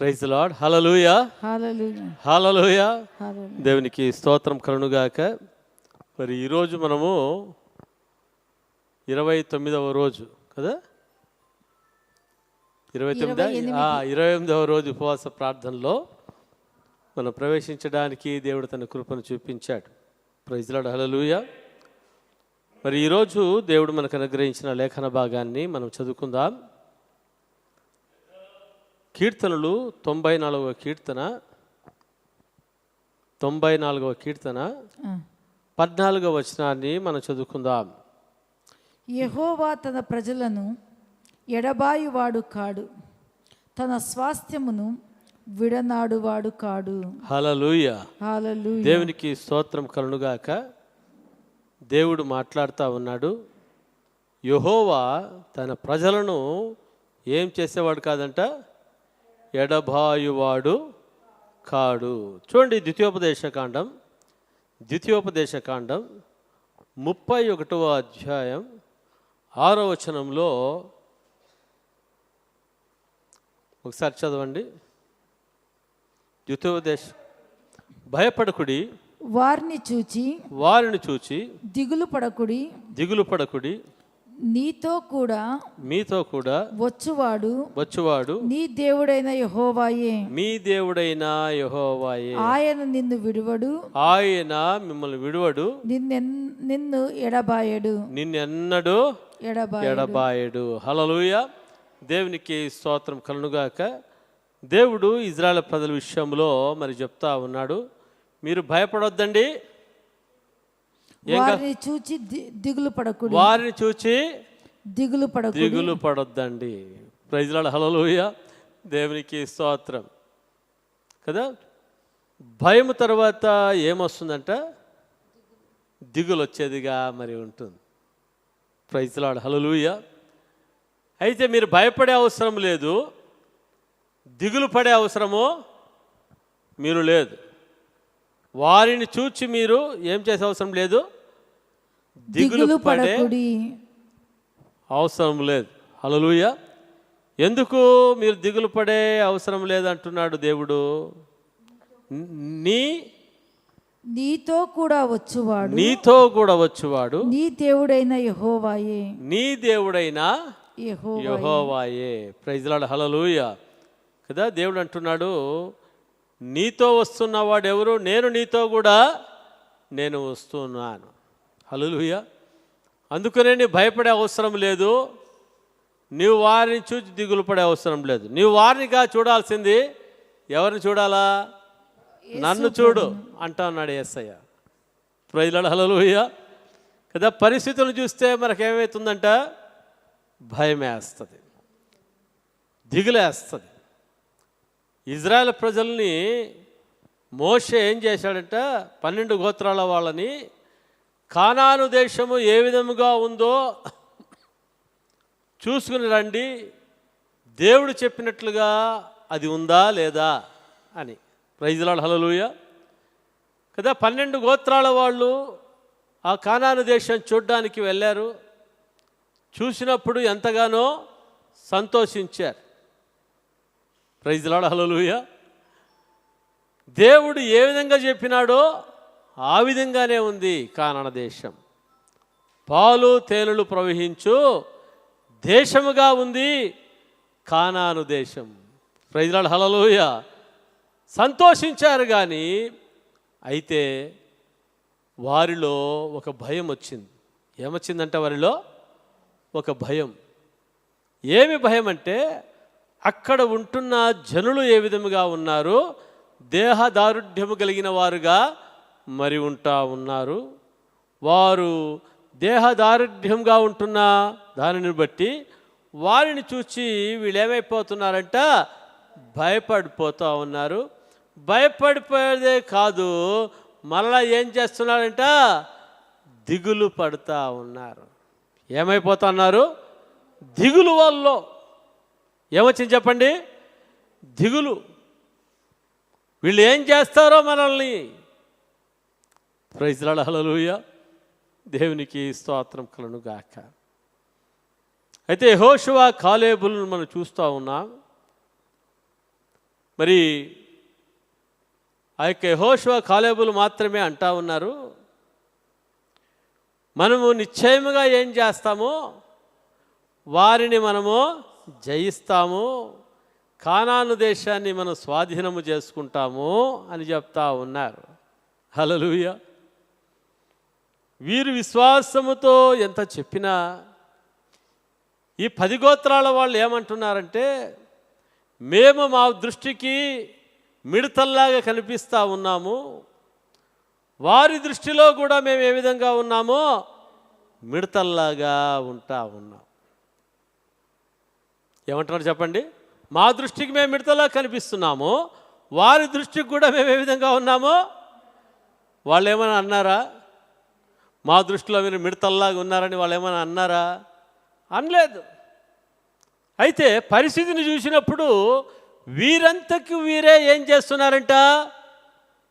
Praise lord హలలుయ హలలుయ దేవునికి స్తోత్రం కరుణుగాక మరి ఈరోజు మనము ఇరవై తొమ్మిదవ రోజు కదా? ఇరవై తొమ్మిది? ఇరవై ఎనిమిదవ రోజు ఉపవాస ప్రార్థనలో మనం ప్రవేశించడానికి దేవుడు తన కృపను చూపించాడు. ప్రైజ్లాడు హలలుయ మరి ఈరోజు దేవుడు మనకు అనుగ్రహించిన లేఖన భాగాన్ని మనం చదువుకుందాం. కీర్తనలు తొంభై నాలుగవ కీర్తన తొంభై నాలుగవ కీర్తన. పద్నాలుగవ వచనాన్ని మనం చదువుకుందాం. యెహోవా తన ప్రజలను ఎడబాయువాడు కాడు తన స్వాస్థ్యమును విడనాడువాడు కాడు. హలలుయ హల్లెలూయా. దేవునికి స్తోత్రం కలునుగాక దేవుడు మాట్లాడుతూ ఉన్నాడు. యహోవా తన ప్రజలను ఏం చేసేవాడు కాదంట ఎడబాయువాడు కాడు. చూడండి ద్వితీయోపదేశ కాండం. ద్వితీయోపదేశ కాండం ముప్పై ఒకటవ అధ్యాయం ఆరో వచనంలో ఒకసారి చదవండి. ద్వితీయోపదేశ భయపడకుడి. వారిని చూచి వారిని చూచి దిగులు పడకుడి. దిగులు పడకుడి. నీతో కూడా మీతో కూడా వచ్చువాడు వచ్చువాడు నీ దేవుడైన యెహోవాయే. మీ దేవుడైన యహోవాయే. ఆయన నిన్ను విడువడు. ఆయన మిమ్మల్ని విడువడు. నిన్నెన్ నిన్ను ఎడబాయడు. నిన్నెన్నడూ ఎడబాయ ఎడబాయడు. హలలుయ దేవునికి స్తోత్రం కలునుగాక దేవుడు ఇజ్రాయెల్ ప్రజల విషయంలో మరి చెప్తా ఉన్నాడు. మీరు భయపడొద్దండి. వారిని చూచి దిగులు పడకుడి. వారిని చూచి దిగులు పడకుడి. దిగులు పడొద్దండి. ప్రైజ్లాడ హలలుయ దేవునికి స్తోత్రం. కదా? భయం తర్వాత ఏమొస్తుందంట? దిగులు వచ్చేదిగా మరి ఉంటుంది. ప్రైజ్లాడ హలలుయ అయితే మీరు భయపడే అవసరం లేదు. దిగులు పడే అవసరము మీరు లేదు. వారిని చూచి మీరు ఏం చేసే అవసరం లేదు? దిగులు పడే అవసరం లేదు. హలలుయ ఎందుకు మీరు దిగులు పడే అవసరం లేదంటున్నాడు దేవుడు? నీ నీతో కూడా వచ్చువాడు. నీతో కూడా వచ్చువాడు. నీ దేవుడైన యెహోవాయే. నీ దేవుడైన యెహో యహోవాయే. ప్రైజ్లాడు హలలుయ కదా దేవుడు అంటున్నాడు నీతో వస్తున్నవాడు ఎవరు నేను నీతో కూడా నేను వస్తున్నాను. హలలుయ అందుకనే నీ భయపడే అవసరం లేదు. నీవు వారిని చూసి దిగులు పడే అవసరం లేదు. నీవు వారినిగా చూడాల్సింది ఎవరిని చూడాలా? నన్ను చూడు అంటా ఉన్నాడు ఏసయ్య ప్రజలాడు హలలుయ కదా పరిస్థితులను చూస్తే మనకేమవుతుందంట? భయం వేస్తుంది దిగులేస్తుంది. ఇజ్రాయెల్ ప్రజల్ని మోషే ఏం చేశాడంట? పన్నెండు గోత్రాల వాళ్ళని కానాను దేశము ఏ విధముగా ఉందో చూసుకుని రండి. దేవుడు చెప్పినట్లుగా అది ఉందా లేదా అని. ప్రైజ్లాడ్ హలలుయ కదా పన్నెండు గోత్రాల వాళ్ళు ఆ కానాను దేశం చూడ్డానికి వెళ్ళారు. చూసినప్పుడు ఎంతగానో సంతోషించారు. ప్రైజ్లాడు హలలుయ దేవుడు ఏ విధంగా చెప్పినాడో ఆ విధంగానే ఉంది కానాన దేశం. పాలు తేనెలు ప్రవహించు దేశముగా ఉంది కానాను దేశం. ప్రైజ్లాడు హలలోయ సంతోషించారు కానీ అయితే వారిలో ఒక భయం వచ్చింది. ఏమొచ్చిందంటే వారిలో ఒక భయం. ఏమి భయం అంటే అక్కడ ఉంటున్న జనులు ఏ విధముగా ఉన్నారు దేహదారుఢ్యము కలిగిన వారుగా మరి ఉంటా ఉన్నారు. వారు దేహ దారుఢ్యంగా ఉంటున్న దానిని బట్టి వారిని చూసి వీళ్ళు ఏమైపోతున్నారంట భయపడిపోతూ ఉన్నారు. భయపడిపోయేదే కాదు మరలా ఏం చేస్తున్నారంట? దిగులు పడుతూ ఉన్నారు. ఏమైపోతున్నారు దిగులు వల్ల ఏమొచ్చింది చెప్పండి? దిగులు. వీళ్ళు ఏం చేస్తారో మనల్ని? ప్రైజ్లాడ హలలుయ దేవునికి స్తోత్రం కలను గాక. అయితే హోషువా కాలేబుల్ని మనం చూస్తూ ఉన్నాం. మరి ఆ యొక్క యహోషువా కాలేబులు మాత్రమే అంటా ఉన్నారు. మనము నిశ్చయముగా ఏం చేస్తామో? వారిని మనము జయిస్తాము కానాను దేశాన్ని మనం స్వాధీనము చేసుకుంటాము అని చెప్తా ఉన్నారు. హలలుయ వీరు విశ్వాసముతో ఎంత చెప్పినా ఈ పది గోత్రాల వాళ్ళు ఏమంటున్నారంటే మేము మా దృష్టికి మిడతల్లాగా కనిపిస్తూ ఉన్నాము. వారి దృష్టిలో కూడా మేము ఏ విధంగా ఉన్నామో మిడతల్లాగా ఉంటా ఉన్నాం. ఏమంటున్నారు చెప్పండి? మా దృష్టికి మేము మిడతలా కనిపిస్తున్నాము. వారి దృష్టికి కూడా మేము ఏ విధంగా ఉన్నామో? వాళ్ళు ఏమైనా అన్నారా? మా దృష్టిలో మీరు మిడతల్లాగా ఉన్నారని వాళ్ళు ఏమైనా అన్నారా? అనలేదు. అయితే పరిస్థితిని చూసినప్పుడు వీరంతకు వీరే ఏం చేస్తున్నారంట?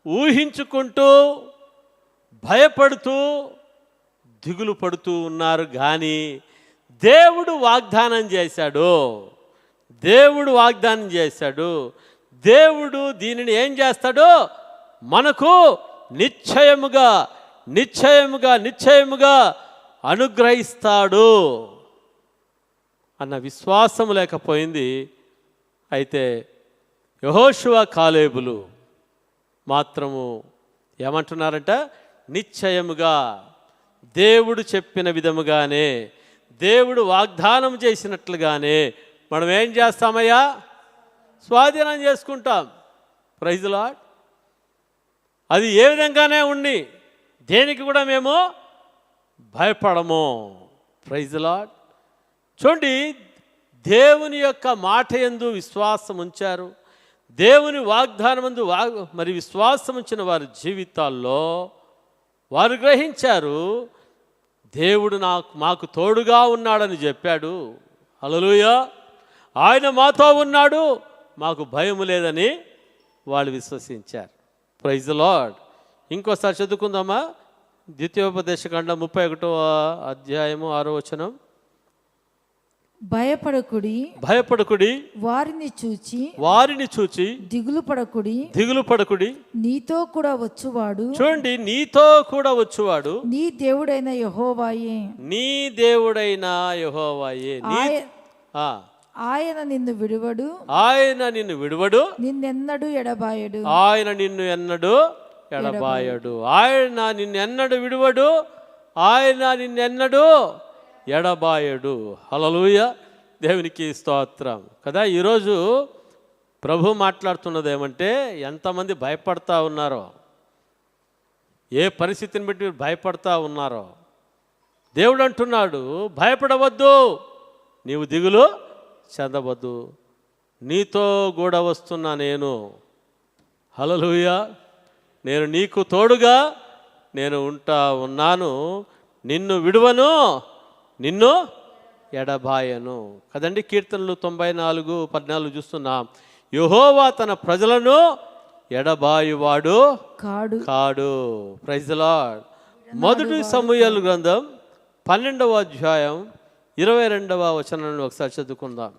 ఊహించుకుంటూ భయపడుతూ దిగులు పడుతూ ఉన్నారు. కానీ దేవుడు వాగ్దానం చేశాడు. దేవుడు వాగ్దానం చేశాడు. దేవుడు దీనిని ఏం చేస్తాడు? మనకు నిశ్చయముగా నిశ్చయముగా నిశ్చయముగా అనుగ్రహిస్తాడు. అన్న విశ్వాసం లేకపోయింది. అయితే యహోషువ కాలేబులు మాత్రము ఏమంటున్నారంట? నిశ్చయముగా. దేవుడు చెప్పిన విధముగానే దేవుడు వాగ్దానం చేసినట్లుగానే మనం ఏం చేస్తామయ్యా? స్వాధీనం చేసుకుంటాం. ప్రైజులాడ్ అది ఏ విధంగానే ఉండి దేనికి కూడా మేము భయపడము. ప్రైజులాడ్ చూడండి దేవుని యొక్క మాట ఎందు విశ్వాసం ఉంచారు. దేవుని వాగ్దానమందు వా మరి విశ్వాసం ఉంచిన వారి జీవితాల్లో వారు గ్రహించారు దేవుడు నాకు మాకు తోడుగా ఉన్నాడని చెప్పాడు. అలలుయ ఆయన మాతో ఉన్నాడు. మాకు భయం లేదని వాళ్ళు విశ్వసించారు. ప్రైజ్ లార్డ్ ఇంకోసారి చదువుకుందామా? ద్వితీయోపదేశ ద్వితీయోపదేశకాండ ముప్పై ఒకటో అధ్యాయము ఆరో వచనం. భయపడకుడి భయపడకుడి వారిని చూచి వారిని చూచి దిగులు పడకుడి దిగులు పడకుడి. నీతో కూడా వచ్చువాడు. చూడండి నీతో కూడా వచ్చువాడు. నీ దేవుడైన యహోవాయే. నీ దేవుడైన యెహోవాయే. ఆ, ఆయన నిన్ను విడువడు. ఆయన నిన్ను విడువడు. నిన్నెన్నడు ఎడబాయడు. ఆయన నిన్ను ఎన్నడు ఎడబాయడు. ఆయన నిన్ను ఎన్నడు విడువడు. ఆయన నిన్నెన్నడు ఎడబాయడు. హలలుయ దేవునికి స్తోత్రం. కదా ఈరోజు ప్రభు మాట్లాడుతున్నది ఏమంటే ఎంతమంది భయపడతా ఉన్నారో ఏ పరిస్థితిని బట్టి భయపడతా ఉన్నారో. దేవుడు అంటున్నాడు భయపడవద్దు. నీవు దిగులు చెందవద్దు. నీతో కూడా వస్తున్నా నేను. హలలుయ నేను నీకు తోడుగా నేను ఉంటా ఉన్నాను. నిన్ను విడువను. నిన్ను ఎడబాయను. కదండి కీర్తనలు తొంభై నాలుగు పద్నాలుగు చూస్తున్నాం. యహోవా తన ప్రజలను ఎడబాయువాడు కాడు. కాడు. ప్రైజ్ లార్డ్ మొదటి సమూహలు గ్రంథం పన్నెండవ అధ్యాయం ఇరవై రెండవ వచనాన్ని ఒకసారి చదువుకుందాం.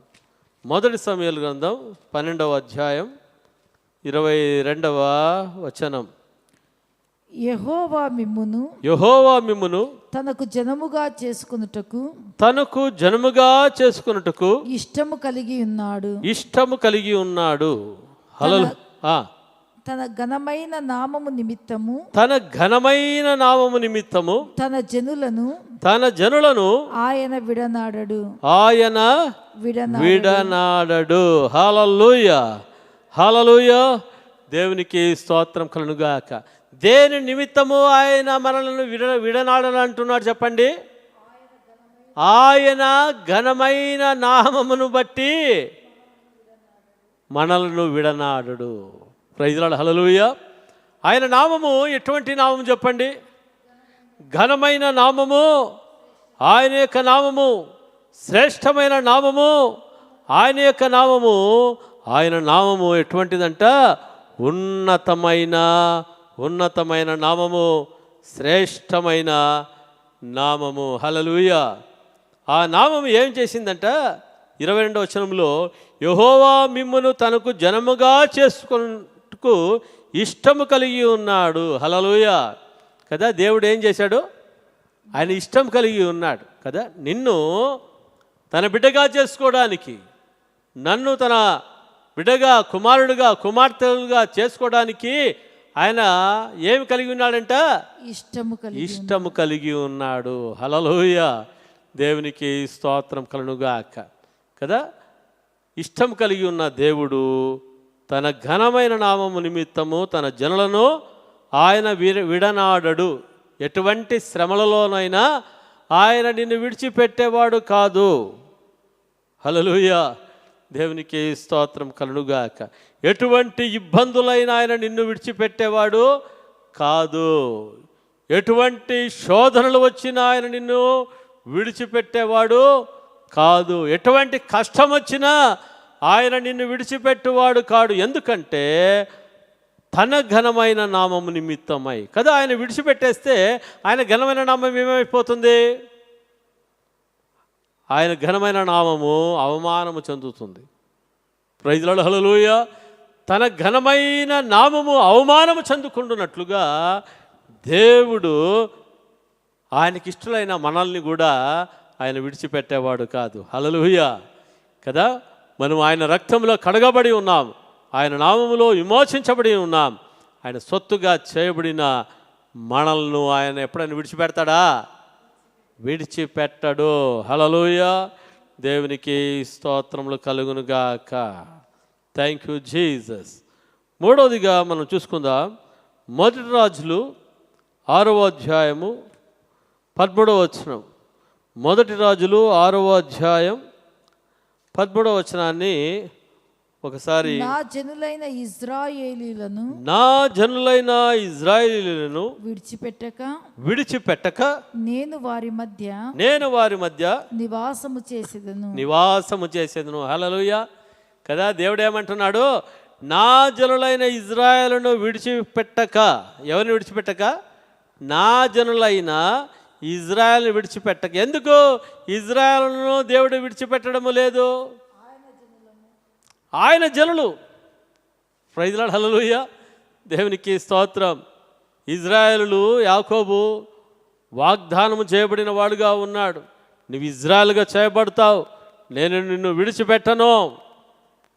మొదటి సమూహలు గ్రంథం పన్నెండవ అధ్యాయం ఇరవై రెండవ వచనం. యహోవా మిమ్మును యహోవా మిమ్మును తనకు జనముగా చేసుకున్నటకు తనకు జనముగా చేసుకున్నట్టుకు ఇష్టము కలిగి ఉన్నాడు. ఇష్టము కలిగి ఉన్నాడు. హలలు ఆ. తన ఘనమైన నామము నిమిత్తము తన ఘనమైన నామము నిమిత్తము తన జనులను తన జనులను ఆయన విడనాడడు. ఆయన విడనా విడనాడడు. హలలుయ. హలలుయ. దేవునికి స్తోత్రం కలుగుగాక దేని నిమిత్తము ఆయన మనలను విడ విడనాడని అంటున్నాడు చెప్పండి? ఆయన ఘనమైన నామమును బట్టి మనలను విడనాడు ప్రైజ్లాడు హలలుయ ఆయన నామము ఎటువంటి నామము చెప్పండి? ఘనమైన నామము ఆయన యొక్క నామము శ్రేష్టమైన నామము ఆయన యొక్క నామము ఆయన నామము ఎటువంటిదంట? ఉన్నతమైన ఉన్నతమైన నామము శ్రేష్టమైన నామము. హలలుయ ఆ నామము ఏం చేసిందంట? ఇరవై రెండవ వచనంలో యహోవా మిమ్మును తనకు జనముగా చేసుకున్నట్టుకు ఇష్టము కలిగి ఉన్నాడు. హలలుయ కదా దేవుడు ఏం చేశాడు? ఆయన ఇష్టం కలిగి ఉన్నాడు. కదా నిన్ను తన బిడ్డగా చేసుకోవడానికి నన్ను తన బిడ్డగా కుమారుడుగా కుమార్తెలుగా చేసుకోవడానికి ఆయన ఏమి కలిగి ఉన్నాడంట? ఇష్టము కలిగి ఇష్టము కలిగి ఉన్నాడు. హలలోయ దేవునికి స్తోత్రం కలనుగాక కదా? ఇష్టం కలిగి ఉన్న దేవుడు తన ఘనమైన నామము నిమిత్తము తన జనులను ఆయన విడ విడనాడడు. ఎటువంటి శ్రమలలోనైనా ఆయన నిన్ను విడిచిపెట్టేవాడు కాదు. హలలుయ దేవునికి స్తోత్రం కలుగుగాక. ఎటువంటి ఇబ్బందులైన ఆయన నిన్ను విడిచిపెట్టేవాడు కాదు. ఎటువంటి శోధనలు వచ్చినా ఆయన నిన్ను విడిచిపెట్టేవాడు కాదు. ఎటువంటి కష్టం వచ్చినా ఆయన నిన్ను విడిచిపెట్టువాడు కాడు. ఎందుకంటే తన ఘనమైన నామము నిమిత్తమై కదా ఆయన విడిచిపెట్టేస్తే ఆయన ఘనమైన నామం ఏమైపోతుంది? ఆయన ఘనమైన నామము అవమానము చెందుతుంది. ప్రైజ్లాడు హలలుయ తన ఘనమైన నామము అవమానము చెందుకుంటున్నట్లుగా దేవుడు ఆయనకి ఇష్టలైన మనల్ని కూడా ఆయన విడిచిపెట్టేవాడు కాదు. హలలుయ కదా? మనం ఆయన రక్తంలో కడగబడి ఉన్నాం. ఆయన నామములో విమోచించబడి ఉన్నాం. ఆయన సొత్తుగా చేయబడిన మనల్ని ఆయన ఎప్పుడైనా విడిచిపెడతాడా? విడిచిపెట్టడు. హలలోయ దేవునికి స్తోత్రములు కలుగునుగాక థ్యాంక్ యూ జీసస్ మూడవదిగా మనం చూసుకుందాం. మొదటి రాజులు ఆరవ అధ్యాయము పదమూడవ వచనం. మొదటి రాజులు ఆరవ అధ్యాయం పదమూడవ వచనాన్ని ఒకసారి నా జనులైన ఇజ్రాయేలీలను నా జనులైన ఇజ్రాయిలీలను విడిచిపెట్టక విడిచిపెట్టక నేను వారి మధ్య నేను వారి మధ్య నివాసము చేసేదను. నివాసము చేసేదను. హలలుయ కదా దేవుడు ఏమంటున్నాడు? నా జనులైన ఇజ్రాయలను విడిచిపెట్టక. ఎవరిని విడిచిపెట్టక? నా జనులైన ఇజ్రాయల్ని విడిచిపెట్టక. ఎందుకు? ఇజ్రాయలను దేవుడు విడిచిపెట్టడము లేదు. ఆయన జనులు. ప్రైజ్లాడ్ హలలుయ దేవునికి స్తోత్రం. ఇజ్రాయేలులు యాకోబు వాగ్దానము చేయబడిన వాడుగా ఉన్నాడు. నువ్వు ఇజ్రాయల్గా చేయబడతావు. నేను నిన్ను విడిచిపెట్టను.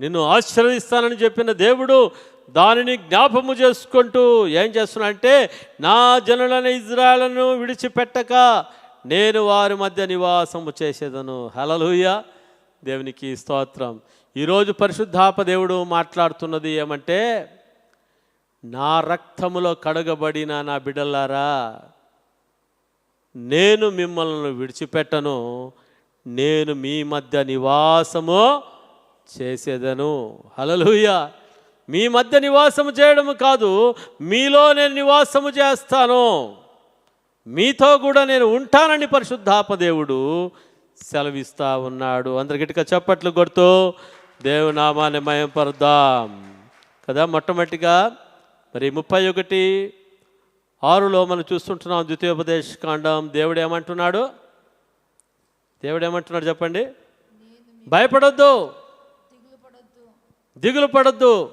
నిన్ను ఆశ్రయిస్తానని చెప్పిన దేవుడు దానిని జ్ఞాపము చేసుకుంటూ ఏం చేస్తున్నా అంటే నా జనులను ఇజ్రాయలను విడిచిపెట్టక నేను వారి మధ్య నివాసము చేసేదను. హలలుయ దేవునికి స్తోత్రం. ఈరోజు పరిశుద్ధాపదేవుడు మాట్లాడుతున్నది ఏమంటే నా రక్తములో కడగబడిన నా బిడ్డలారా నేను మిమ్మల్ని విడిచిపెట్టను నేను మీ మధ్య నివాసము చేసేదను. హలలుయ మీ మధ్య నివాసము చేయడము కాదు మీలో నేను నివాసము చేస్తాను. మీతో కూడా నేను ఉంటానని పరిశుద్ధాపదేవుడు సెలవిస్తూ సెలవిస్తా ఉన్నాడు. అందరి చప్పట్లు కొడుతూ దేవునామాన్ని మయంపరుద్దాం. కదా మొట్టమొదటిగా మరి ముప్పై ఒకటి ఆరులో మనం చూస్తుంటున్నాం ద్వితీయోపదేశ కాండం. దేవుడు ఏమంటున్నాడు? దేవుడు ఏమంటున్నాడు చెప్పండి? భయపడొద్దు. దిగులు పడొద్దు.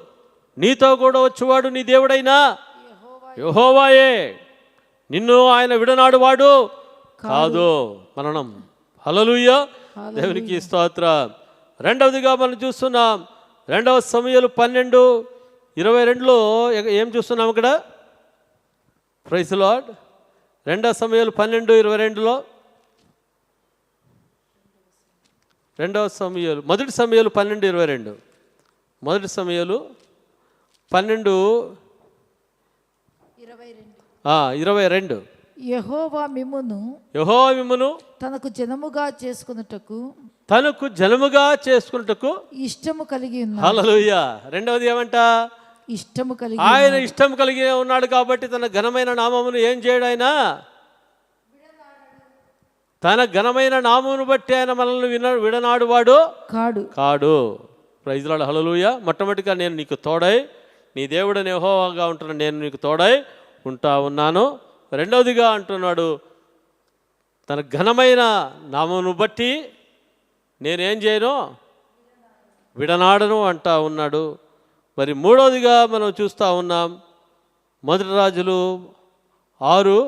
నీతో కూడా వచ్చేవాడు నీ దేవుడైనా? యహోవాయే. నిన్ను ఆయన విడనాడు వాడు కాదు. మననం హలలుయ దేవునికి స్తోత్ర. రెండవదిగా మనం చూస్తున్నాం. రెండవ సమయాలు పన్నెండు ఇరవై రెండులో ఏం చూస్తున్నాం ఇక్కడ ప్రైస్ లార్డ్ రెండవ సమయాలు పన్నెండు ఇరవై రెండులో. రెండవ సమయాలు మొదటి సమయాలు పన్నెండు ఇరవై రెండు. మొదటి సమయాలు పన్నెండు ఇరవై రెండు. ఆ, ఇరవై రెండు. యహోవా మిమ్మును యహో మిమ్మును తనకు జనముగా చేసుకున్నటకు తనకు జనముగా చేసుకున్నట్టుకు ఇష్టము కలిగి హల్లెలూయ. రెండవది ఏమంట? ఇష్టము కలిగి ఆయన ఇష్టం కలిగి ఉన్నాడు కాబట్టి తన ఘనమైన నామమును ఏం చేయడు ఆయన? తన ఘనమైన నామమును బట్టి ఆయన మనల్ని విన విడనాడు వాడు? కాడు. కాడు. ప్రైజ్లాడు హలలుయ మొట్టమొదటిగా నేను నీకు తోడై నీ దేవుడని యెహోవాగా ఉంటున్న నేను నీకు తోడై ఉంటా ఉన్నాను. రెండవదిగా అంటున్నాడు తన ఘనమైన నామమును బట్టి నేనేం చేయను? విడనాడను అంటా ఉన్నాడు. మరి మూడవదిగా మనం చూస్తూ ఉన్నాం మొదటి రాజులు ఆరు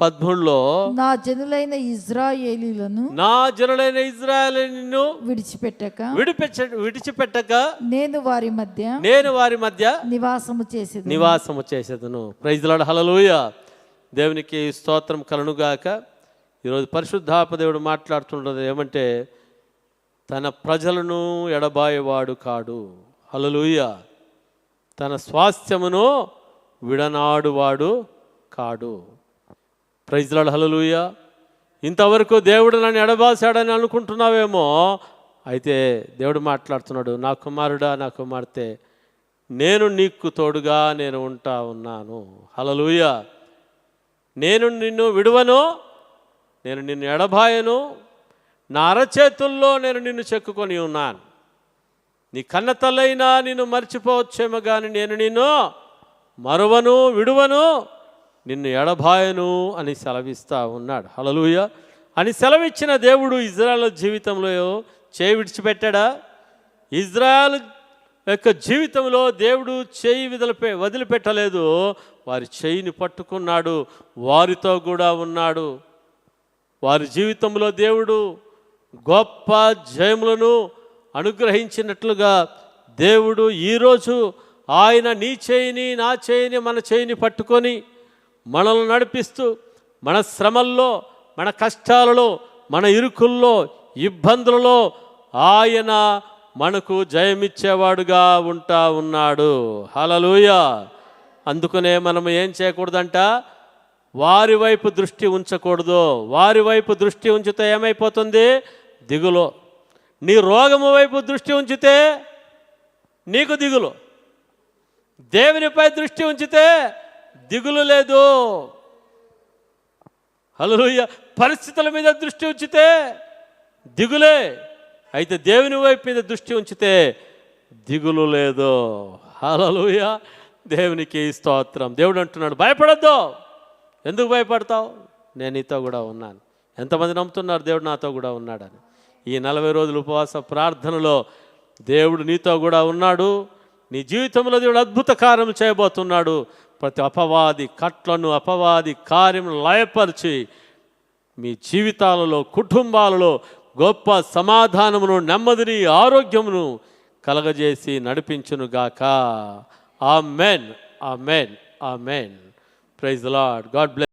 పద్మూడులో నా జనులైన ఇజ్రాయేలీలను నా జనులైన ఇజ్రాయల్ నిన్ను విడిచిపెట్టక విడిపెచ్చ విడిచిపెట్టక నేను వారి మధ్య నేను వారి మధ్య నివాసము చేసేది నివాసము చేసేదను. ప్రైజ్లాడు హలలుయ దేవునికి స్తోత్రం కలునుగాక. ఈరోజు పరిశుద్ధాపదేవుడు మాట్లాడుతుండదు ఏమంటే తన ప్రజలను ఎడబాయేవాడు కాడు. హలలుయ తన స్వాస్థ్యమును విడనాడువాడు కాడు. ప్రైజ్లాడు హలలుయ ఇంతవరకు దేవుడు నన్ను ఎడబాసాడని అనుకుంటున్నావేమో అయితే దేవుడు మాట్లాడుతున్నాడు నా కుమారుడా నా కుమార్తె నేను నీకు తోడుగా నేను ఉంటా ఉన్నాను. హలలుయ నేను నిన్ను విడువను నేను నిన్ను ఎడబాయను నా అరచేతుల్లో నేను నిన్ను చెక్కుకొని ఉన్నాను. నీ కన్న తల్లైనా నిన్ను మర్చిపోవచ్చేమో కానీ నేను నిన్ను మరువను విడువను నిన్ను ఎడబాయను అని సెలవిస్తా ఉన్నాడు. హలలుయ అని సెలవిచ్చిన దేవుడు ఇజ్రాయల్ జీవితంలో చేయి విడిచిపెట్టాడా? ఇజ్రాయల్ యొక్క జీవితంలో దేవుడు చేయి విదలపే వదిలిపెట్టలేదు. వారి చేయిని పట్టుకున్నాడు. వారితో కూడా ఉన్నాడు. వారి జీవితంలో దేవుడు గొప్ప జయములను అనుగ్రహించినట్లుగా దేవుడు ఈరోజు ఆయన నీ చేయిని నా చేయిని మన చేయిని పట్టుకొని మనల్ని నడిపిస్తూ మన శ్రమల్లో మన కష్టాలలో మన ఇరుకుల్లో ఇబ్బందులలో ఆయన మనకు జయమిచ్చేవాడుగా ఉంటా ఉన్నాడు. హలలుయ అందుకనే మనం ఏం చేయకూడదంట? వారి వైపు దృష్టి ఉంచకూడదు. వారి వైపు దృష్టి ఉంచితే ఏమైపోతుంది? దిగులు. నీ రోగము వైపు దృష్టి ఉంచితే నీకు దిగులు. దేవునిపై దృష్టి ఉంచితే దిగులు లేదు. హలో పరిస్థితుల మీద దృష్టి ఉంచితే దిగులే. అయితే దేవుని వైపు మీద దృష్టి ఉంచితే దిగులు లేదు. హలలుయ దేవునికి స్తోత్రం. దేవుడు అంటున్నాడు భయపడద్దు. ఎందుకు భయపడతావు? నేను నీతో కూడా ఉన్నాను. ఎంతమంది నమ్ముతున్నారు దేవుడు నాతో కూడా ఉన్నాడని. ఈ నలభై రోజుల ఉపవాస ప్రార్థనలో దేవుడు నీతో కూడా ఉన్నాడు. నీ జీవితంలో దేవుడు అద్భుత కార్యం చేయబోతున్నాడు. ప్రతి అపవాది కట్లను అపవాది కార్యం లయపరిచి మీ జీవితాలలో కుటుంబాలలో గొప్ప సమాధానమును నెమ్మదిని ఆరోగ్యమును కలగజేసి నడిపించునుగాక. ఆ men amen amen praise Lord God bless